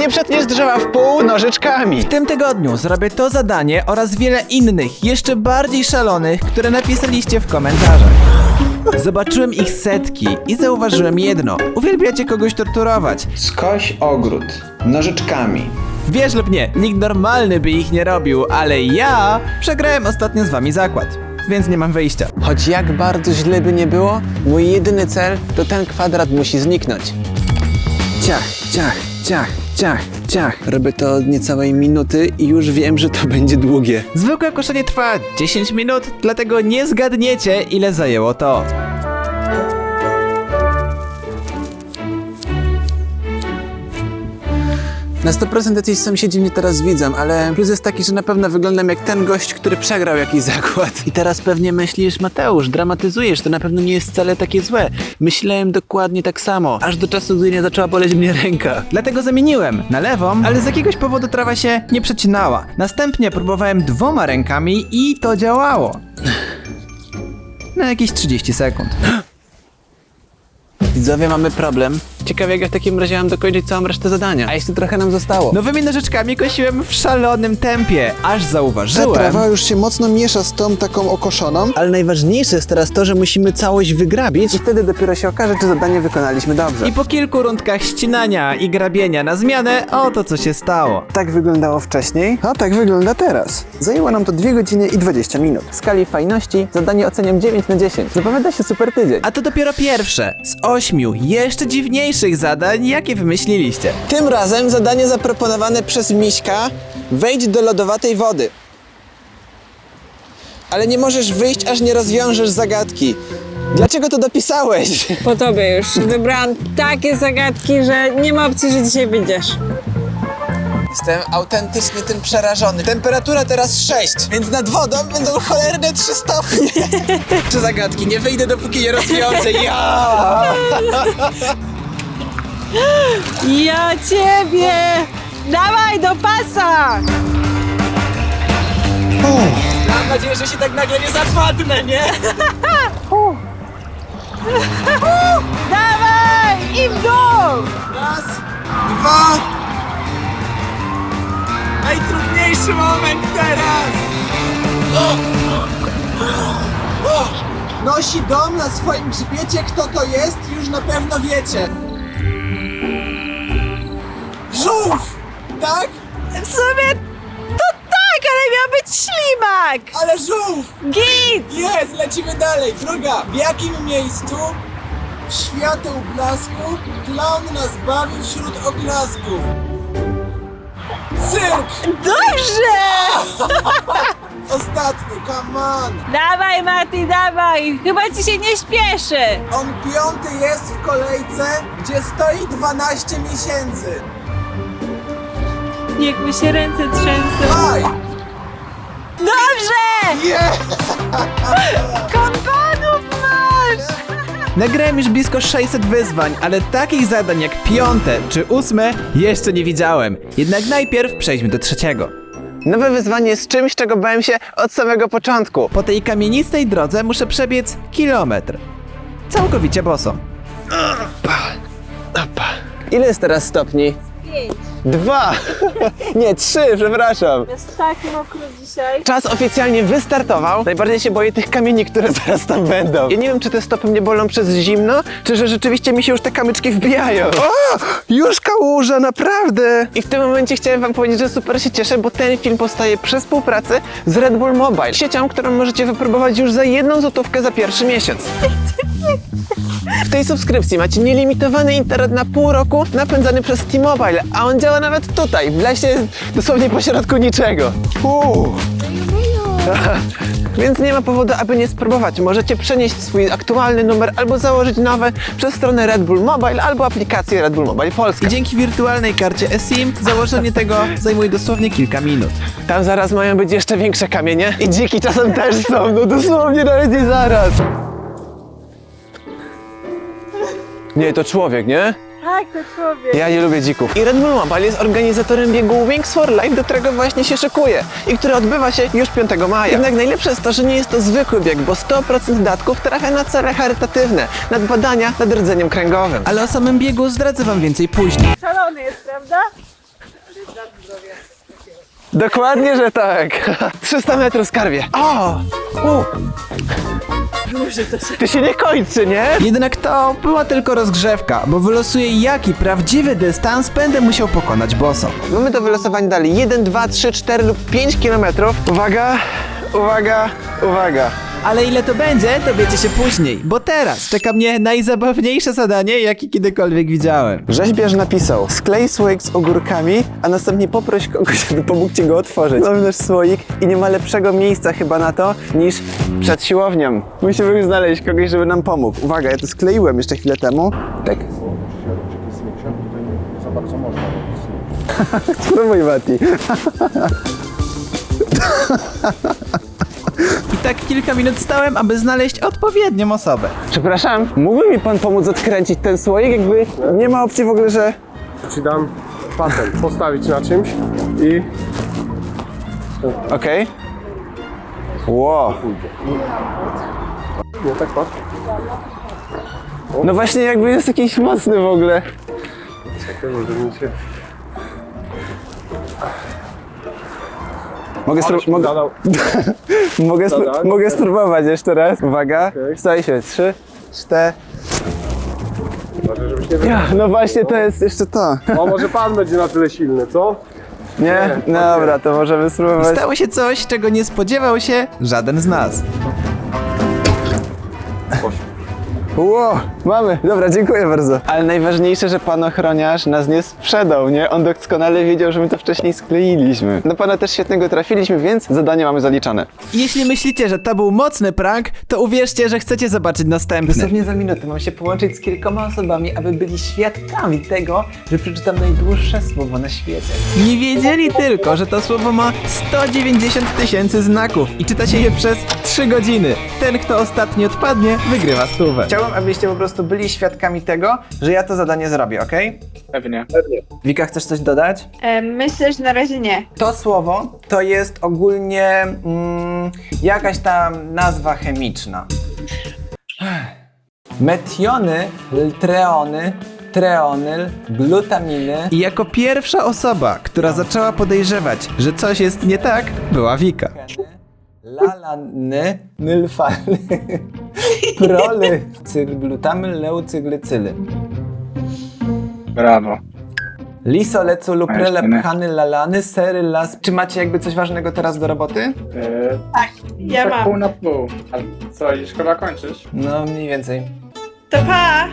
Nie przetniesz drzewa w pół nożyczkami. W tym tygodniu zrobię to zadanie oraz wiele innych, jeszcze bardziej szalonych, które napisaliście w komentarzach. Zobaczyłem ich setki i zauważyłem jedno. Uwielbiacie kogoś torturować. Skoś ogród nożyczkami. Wiesz lub nie, nikt normalny by ich nie robił, ale ja przegrałem ostatnio z wami zakład, więc nie mam wyjścia. Choć jak bardzo źle by nie było, mój jedyny cel to ten kwadrat musi zniknąć. Ciach, ciach, ciach, ciach, ciach. Robię to od niecałej minuty i już wiem, że to będzie długie. Zwykłe koszenie trwa 10 minut, dlatego nie zgadniecie ile zajęło to. Na 100% jacyś sąsiedzi mnie teraz widzą, ale plus jest taki, że na pewno wyglądam jak ten gość, który przegrał jakiś zakład. I teraz pewnie myślisz, Mateusz, dramatyzujesz, to na pewno nie jest wcale takie złe. Myślałem dokładnie tak samo, aż do czasu, gdy nie zaczęła boleć mnie ręka. Dlatego zamieniłem na lewą, ale z jakiegoś powodu trawa się nie przecinała. Następnie próbowałem dwoma rękami i to działało. Na jakieś 30 sekund. Widzowie, mamy problem. Ciekawe, jak ja w takim razie mam dokończyć całą resztę zadania. A jeszcze trochę nam zostało. Nowymi nożyczkami kosiłem w szalonym tempie, aż Ta zauważyłem... trawa już się mocno miesza z tą taką okoszoną. Ale najważniejsze jest teraz to, że musimy całość wygrabić i wtedy dopiero się okaże, czy zadanie wykonaliśmy dobrze. I po kilku rundkach ścinania i grabienia na zmianę, oto co się stało. Tak wyglądało wcześniej, a tak wygląda teraz. Zajęło nam to 2 godziny i 20 minut. W skali fajności zadanie oceniam 9 na 10. Zapowiada się super tydzień. A to dopiero pierwsze z ośmiu jeszcze dziwniejszych zadań, jakie wymyśliliście. Tym razem zadanie zaproponowane przez Miśka wejdź do lodowatej wody. Ale nie możesz wyjść, aż nie rozwiążesz zagadki. Dlaczego to dopisałeś? Po tobie już. Wybrałam takie zagadki, że nie ma opcji, że dzisiaj wyjdziesz. Jestem autentycznie tym przerażony. Temperatura teraz 6, więc nad wodą będą cholerne 3 stopnie. Trzy zagadki, nie wyjdę dopóki nie rozwiążę. Ja! Ja ciebie! Dawaj do pasa! Mam nadzieję, że się tak nagle nie zapadnę, nie? Dawaj! I w dół! Raz, dwa, Najtrudniejszy moment teraz! Nosi dom na swoim grzbiecie, kto to jest, już na pewno wiecie. Żółw! Tak? W sumie to tak, ale miał być ślimak! Ale żółw! Git! Jest, lecimy dalej. Druga. W jakim miejscu w świateł blasku klaun nas bawi wśród oklasków? Cyrk! Dobrze! Ostatni, come on! Dawaj Mati, dawaj! Chyba ci się nie śpieszy! On piąty jest w kolejce, gdzie stoi 12 miesięcy. Niech mi się ręce trzęsą. Aj! Dobrze! Yeah! Kompanów masz! Nagrałem już blisko 600 wyzwań, ale takich zadań jak piąte czy ósme jeszcze nie widziałem. Jednak najpierw przejdźmy do trzeciego. Nowe wyzwanie jest czymś, czego bałem się od samego początku. Po tej kamienistej drodze muszę przebiec kilometr. Całkowicie boso. Ile jest teraz stopni? Pięć. Dwa! Nie, trzy, przepraszam. Jest tak mokro dzisiaj. Czas oficjalnie wystartował. Najbardziej się boję tych kamieni, które zaraz tam będą. Ja nie wiem, czy te stopy mnie bolą przez zimno, czy że rzeczywiście mi się już te kamyczki wbijają. O! Już kałuża, naprawdę! I w tym momencie chciałem wam powiedzieć, że super się cieszę, bo ten film powstaje przy współpracy z Red Bull Mobile, siecią, którą możecie wypróbować już za jedną złotówkę za pierwszy miesiąc. W tej subskrypcji macie nielimitowany internet na pół roku napędzany przez T-Mobile, a on działa nawet tutaj, w lesie, dosłownie pośrodku niczego. Uuu. Więc nie ma powodu, aby nie spróbować. Możecie przenieść swój aktualny numer albo założyć nowe przez stronę Red Bull Mobile albo aplikację Red Bull Mobile Polska. I dzięki wirtualnej karcie eSIM założenie tego zajmuje dosłownie kilka minut. Tam zaraz mają być jeszcze większe kamienie i dziki czasem też są, no dosłownie nawet nie zaraz. Nie, to człowiek, nie? Tak, to człowiek. Ja nie lubię dzików. I Red Bull Mobile jest organizatorem biegu Wings for Life, do którego właśnie się szykuje i który odbywa się już 5 maja. Jednak najlepsze jest to, że nie jest to zwykły bieg, bo 100% datków trafia na cele charytatywne, nad badania nad rdzeniem kręgowym. Ale o samym biegu zdradzę wam więcej później. Szalony jest, prawda? Dokładnie, że tak. 300 metrów skarbie. O! U. Ty się nie kończy, nie? Jednak to była tylko rozgrzewka, bo wylosuję jaki prawdziwy dystans będę musiał pokonać boso. Mamy do wylosowania dalej 1, 2, 3, 4 lub 5 kilometrów. Uwaga, uwaga, uwaga. Ale ile to będzie, dowiecie się później, bo teraz czeka mnie najzabawniejsze zadanie, jakie kiedykolwiek widziałem. Rzeźbiarz napisał, sklej słoik z ogórkami, a następnie poproś kogoś, aby pomógł ci go otworzyć. Nasz słoik i nie ma lepszego miejsca chyba na to, niż przed siłownią. Musimy znaleźć kogoś, żeby nam pomógł. Uwaga, ja to skleiłem jeszcze chwilę temu. Tak. Spróbuj, Mati. I tak kilka minut stałem, aby znaleźć odpowiednią osobę. Przepraszam, Mógłby mi pan pomóc odkręcić ten słoik? Jakby nie ma opcji w ogóle, że... Ci dam patent, postawić na czymś i okej. Wow. nie tak patrz. No właśnie jakby jest jakiś mocny w ogóle. Czekaj, może mi się... Mogę, spró- mogę, mogę, spró- mogę spróbować jeszcze raz. Uwaga, Okej. stoi się. Trzy, cztery. Uważaj, żebyś nie wygrał. No właśnie, to jest jeszcze to. O, może pan będzie na tyle silny, co? Nie? Nie, Dobra, to możemy spróbować. Stało się coś, czego nie spodziewał się żaden z nas. Ło, mamy. Dobra, dziękuję bardzo. Ale najważniejsze, że pan ochroniarz nas nie sprzedał, nie? On doskonale wiedział, że my to wcześniej skleiliśmy. No pana też świetnego trafiliśmy, więc zadanie mamy zaliczone. Jeśli myślicie, że to był mocny prank, to uwierzcie, że chcecie zobaczyć następny. Dosłownie za minutę mam się połączyć z kilkoma osobami, aby byli świadkami tego, że przeczytam najdłuższe słowo na świecie. Nie wiedzieli tylko, że to słowo ma 190 tysięcy znaków i czyta się je przez 3 godziny. Ten, kto ostatni odpadnie, wygrywa stówę. Chciałbym, abyście po prostu byli świadkami tego, że ja to zadanie zrobię, ok? Pewnie. Wika, chcesz coś dodać? E, Myślę, że na razie nie. To słowo to jest ogólnie mm, jakaś tam nazwa chemiczna. Metiony, treony, treonyl, glutaminy. I jako pierwsza osoba, która zaczęła podejrzewać, że coś jest nie tak, była Wika. Lalany, nylfany, proly, cyglutamy, leucyglycyly. Brawo. Lisolecu, luprele, nie. pchany, lalany, sery, las. Czy macie jakby coś ważnego teraz do roboty? Eee, Ja tak mam. pół na pół. A co, już chyba kończysz? No, mniej więcej. To pa!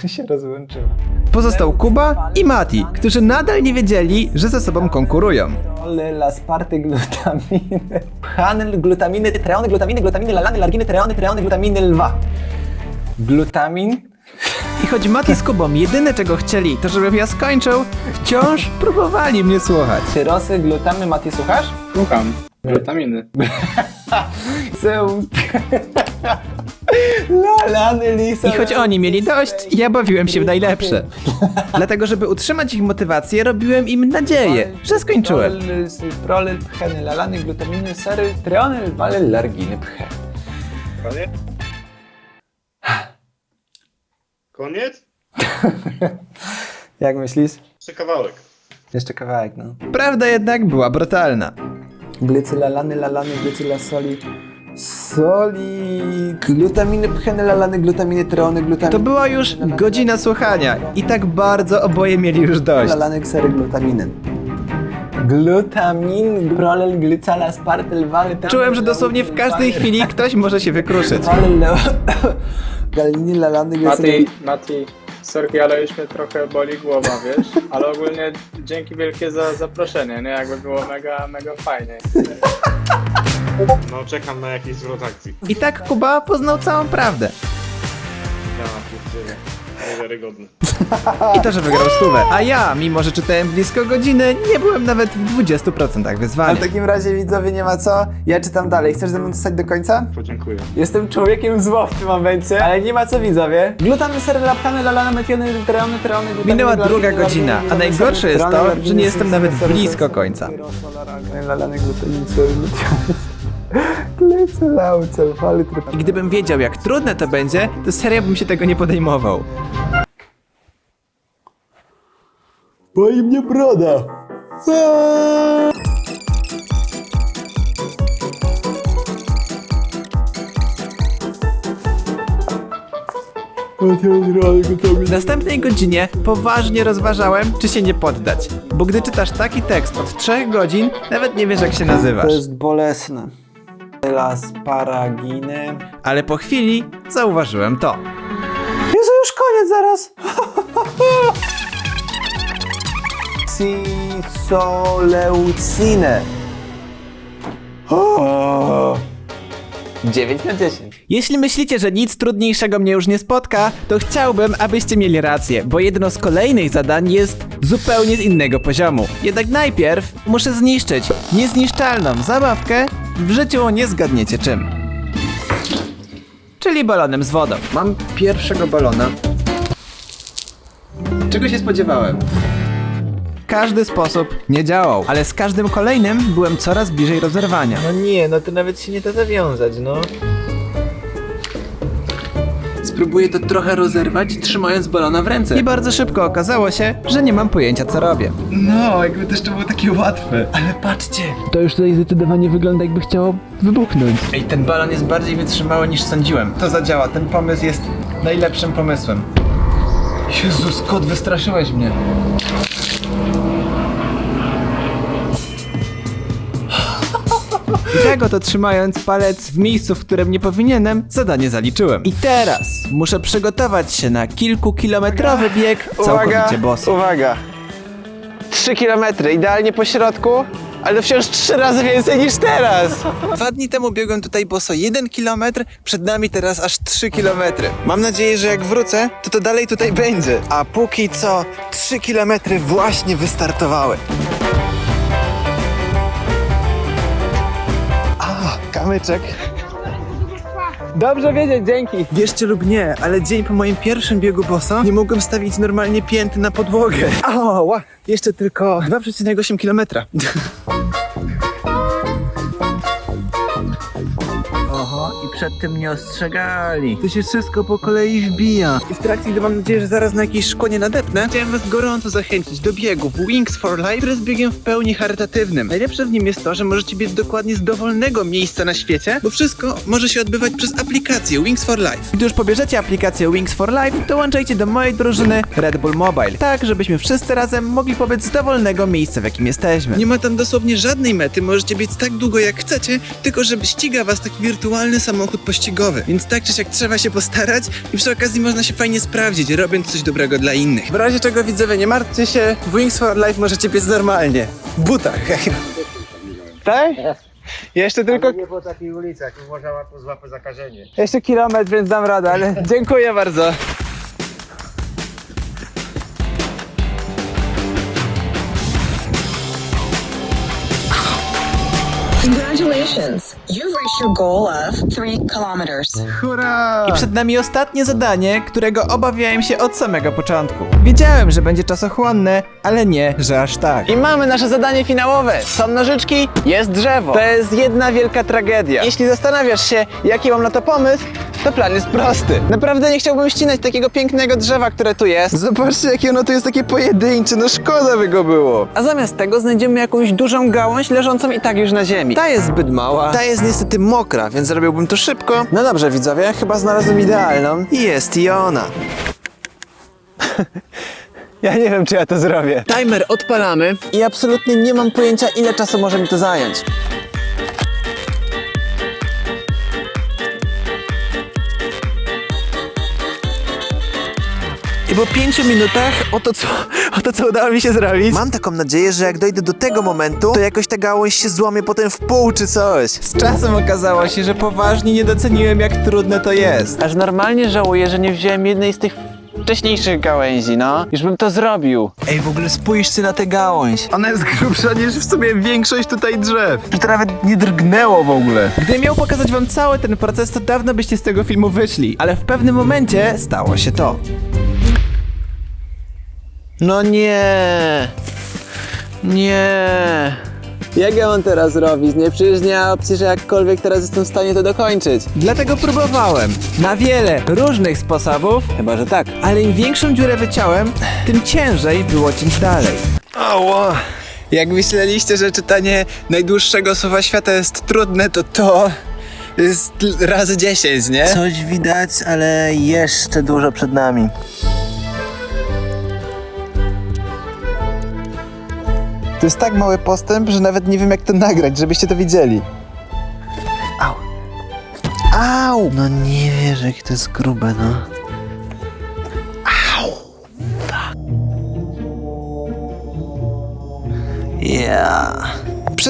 się rozłączyło. Pozostał Kuba i Mati, którzy nadal nie wiedzieli, że ze sobą konkurują. Proly, lasparty, glutaminy, pchany, glutaminy, treony, glutaminy, glutaminy, lalany, larginy, treony, treony, glutaminy, lwa. Glutamin? I choć Mati z Kubą jedyne czego chcieli, to żebym ja skończył, wciąż próbowali mnie słuchać. Tyrosy, glutamy, Mati, słuchasz? Słucham. Witaminy. Zeum. Lalany, lisa. I choć oni mieli dość, ja bawiłem się w najlepsze. Dlatego, żeby utrzymać ich motywację, robiłem im nadzieję, że skończyłem. Prolyl, pcheny, lalany, glutaminy, sery, treony, wale, larginy, pche. Koniec? Koniec? Jak myślisz? Jeszcze kawałek. Jeszcze kawałek, no. Prawda jednak była brutalna. Glycylalany, lalany, glycyla soli. Soli. Glutaminy, pcheny, lalany, glutaminy, treony, glutaminy. To była już godzina słuchania i tak bardzo oboje mieli już dość. Lalany, ksery, glutaminy. Glutamin, prolyl, glycala, aspartyl, wale, Czułem, że dosłownie w każdej chwili ktoś może się wykruszyć. Galiny, lalany. Mati, Mati, sorki, ale już mnie trochę boli głowa, wiesz? Ale ogólnie dzięki wielkie za zaproszenie, nie? Jakby było mega, mega fajnie. No czekam na jakiś zwrot akcji. I tak Kuba poznał całą prawdę. Ja pierdzielę. Niewiarygodne. I to, że wygrał stówę. A ja, mimo że czytałem blisko godziny, nie byłem nawet w 20% Ale wyzwania. w takim razie widzowie nie ma co. Ja czytam dalej. Chcesz ze mną zostać do końca? Podziękuję. Jestem człowiekiem zło w tym momencie, ale nie ma co widzowie. Glutamy, sery, lapkany, lalane, metiony, treony, treony, glutaminy, Minęła druga godzina, a glutamy, najgorsze sery, jest treony, to, że nie jestem sery, nawet sery, blisko sery, końca. sery, lalane, glutamin, sery, falitryp. I gdybym wiedział, jak trudne to będzie, to serio bym się tego nie podejmował. Boi mnie broda. W następnej godzinie poważnie rozważałem, czy się nie poddać. Bo gdy czytasz taki tekst od 3 godzin, nawet nie wiesz jak się nazywasz. To jest bolesne. Asparaginy. Ale po chwili zauważyłem to. Jezu, już koniec zaraz. Cisoleucine. 9 na 10. Jeśli myślicie, że nic trudniejszego mnie już nie spotka, to chciałbym, abyście mieli rację, bo jedno z kolejnych zadań jest zupełnie z innego poziomu. Jednak najpierw muszę zniszczyć niezniszczalną zabawkę, w życiu nie zgadniecie czym. Czyli balonem z wodą. Mam pierwszego balona. Czego się spodziewałem? Każdy sposób nie działał, ale z każdym kolejnym byłem coraz bliżej rozerwania. No nie, no to nawet się nie da zawiązać, no. Spróbuję to trochę rozerwać, trzymając balona w ręce. I bardzo szybko okazało się, że nie mam pojęcia co robię. No, jakby też to było takie łatwe. Ale patrzcie. To już tutaj zdecydowanie wygląda jakby chciało wybuchnąć. Ej, ten balon jest bardziej wytrzymały niż sądziłem. To zadziała, ten pomysł jest najlepszym pomysłem. Jezus, kot, wystraszyłeś mnie. I tak oto trzymając palec w miejscu, w którym nie powinienem, zadanie zaliczyłem. I teraz muszę przygotować się na kilkukilometrowy bieg całkowicie boso. uwaga. 3 kilometry, idealnie po środku, ale wciąż trzy razy więcej niż teraz. Dwa dni temu biegłem tutaj boso 1 km, przed nami teraz aż 3 km. Mam nadzieję, że jak wrócę, to to dalej tutaj będzie. A póki co 3 km właśnie wystartowały. A, kamyczek. Dobrze wiedzieć, dzięki. Wierzcie lub nie, ale dzień po moim pierwszym biegu boso nie mogłem stawić normalnie pięty na podłogę. O, ła, jeszcze tylko 2,8 km. przed tym nie ostrzegali. To się wszystko po kolei wbija. I w trakcie, gdy mam nadzieję, że zaraz na jakieś szkło nie nadepnę, chciałem was gorąco zachęcić do biegu w Wings for Life, który jest biegiem w pełni charytatywnym. Najlepsze w nim jest to, że możecie biec dokładnie z dowolnego miejsca na świecie, bo wszystko może się odbywać przez aplikację Wings for Life. Gdy już pobierzecie aplikację Wings for Life, dołączajcie do mojej drużyny Red Bull Mobile, tak żebyśmy wszyscy razem mogli pobiec z dowolnego miejsca, w jakim jesteśmy. Nie ma tam dosłownie żadnej mety, możecie biec tak długo jak chcecie, tylko żeby ściga was taki wirtualny samochód pościgowy. Więc tak czy siak trzeba się postarać i przy okazji można się fajnie sprawdzić, robiąc coś dobrego dla innych. W razie czego widzowie, nie martwcie się, w Wings for Life możecie biec normalnie. W butach. Tak? Jeszcze tylko, Nie po takich ulicach, można łatwo złapać zakażenie. jeszcze kilometr, więc dam radę, ale dziękuję bardzo. Congratulations! You've reached your goal of three kilometers. Hurra! I przed nami ostatnie zadanie, którego obawiałem się od samego początku. Wiedziałem, że będzie czasochłonne, ale nie, że aż tak. I mamy nasze zadanie finałowe. Są nożyczki, jest drzewo. To jest jedna wielka tragedia. Jeśli zastanawiasz się, jaki mam na to pomysł, to plan jest prosty. Naprawdę nie chciałbym ścinać takiego pięknego drzewa, które tu jest. Zobaczcie, jakie ono tu jest takie pojedyncze, no szkoda by go było. A zamiast tego znajdziemy jakąś dużą gałąź leżącą i tak już na ziemi. Ta jest zbyt mała. Ta jest niestety mokra, więc zrobiłbym to szybko. No dobrze, widzowie, chyba znalazłem idealną. I jest i ona. Ja nie wiem, czy ja to zrobię. Timer odpalamy i absolutnie nie mam pojęcia, ile czasu może mi to zająć. I po pięciu minutach oto co, oto co udało mi się zrobić. Mam taką nadzieję, że jak dojdę do tego momentu, to jakoś ta gałąź się złamie potem w pół czy coś. Z czasem okazało się, że poważnie nie doceniłem, jak trudne to jest. Aż normalnie żałuję, że nie wziąłem jednej z tych wcześniejszych gałęzi, no. Już bym to zrobił. Ej, w ogóle spójrzcie na tę gałąź. Ona jest grubsza niż w sumie większość tutaj drzew. I to nawet nie drgnęło w ogóle. Gdybym miał pokazać wam cały ten proces, to dawno byście z tego filmu wyszli. Ale w pewnym momencie stało się to. No nie. Nie. Jak ja mam teraz robić? Nie, przecież nie ma opcji, że jakkolwiek teraz jestem w stanie to dokończyć. Dlatego próbowałem. Na wiele różnych sposobów, Chyba, że tak. ale im większą dziurę wyciąłem, tym ciężej było ciąć dalej. Ała. Jak myśleliście, że czytanie najdłuższego słowa świata jest trudne, to to jest razy 10, nie? Coś widać, ale jeszcze dużo przed nami. To jest tak mały postęp, że nawet nie wiem jak to nagrać, żebyście to widzieli. Au. Au! No nie wierzę, jakie to jest grube, no. Au! Ja.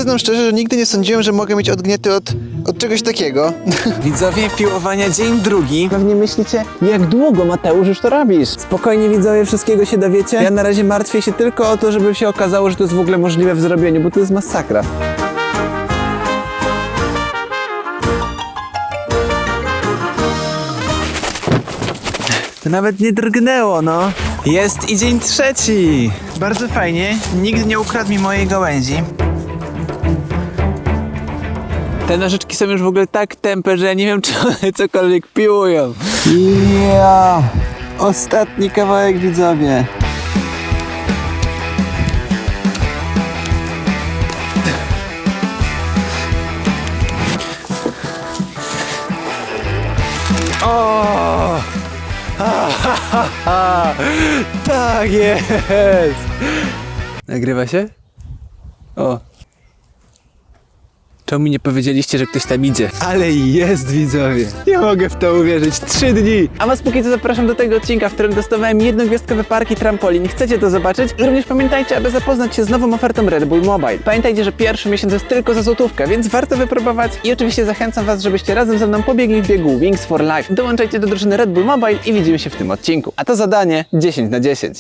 Przyznam szczerze, że nigdy nie sądziłem, że mogę mieć odgniety od, od czegoś takiego. Widzowie piłowania dzień drugi. Pewnie myślicie, jak długo Mateusz już to robisz? Spokojnie widzowie, wszystkiego się dowiecie. Ja na razie martwię się tylko o to, żeby się okazało, że to jest w ogóle możliwe w zrobieniu, bo to jest masakra. To nawet nie drgnęło, no. Jest i dzień trzeci. Bardzo fajnie, nikt nie ukradł mi mojej gałęzi. Te nożyczki są już w ogóle tak tępe, że ja nie wiem, czy one cokolwiek piłują. Ja! Ostatni kawałek widzowie. O! tak jest! Nagrywa się? O. Czemu mi nie powiedzieliście, że ktoś tam idzie? Ale jest widzowie! Nie mogę w to uwierzyć. Trzy dni! A was póki co zapraszam do tego odcinka, w którym testowałem jednogwiazdkowe parki trampolin. Chcecie to zobaczyć? I również pamiętajcie, aby zapoznać się z nową ofertą Red Bull Mobile. Pamiętajcie, że pierwszy miesiąc jest tylko za złotówkę, więc warto wypróbować. I oczywiście zachęcam was, żebyście razem ze mną pobiegli w biegu Wings for Life. Dołączajcie do drużyny Red Bull Mobile i widzimy się w tym odcinku. A to zadanie 10 na 10.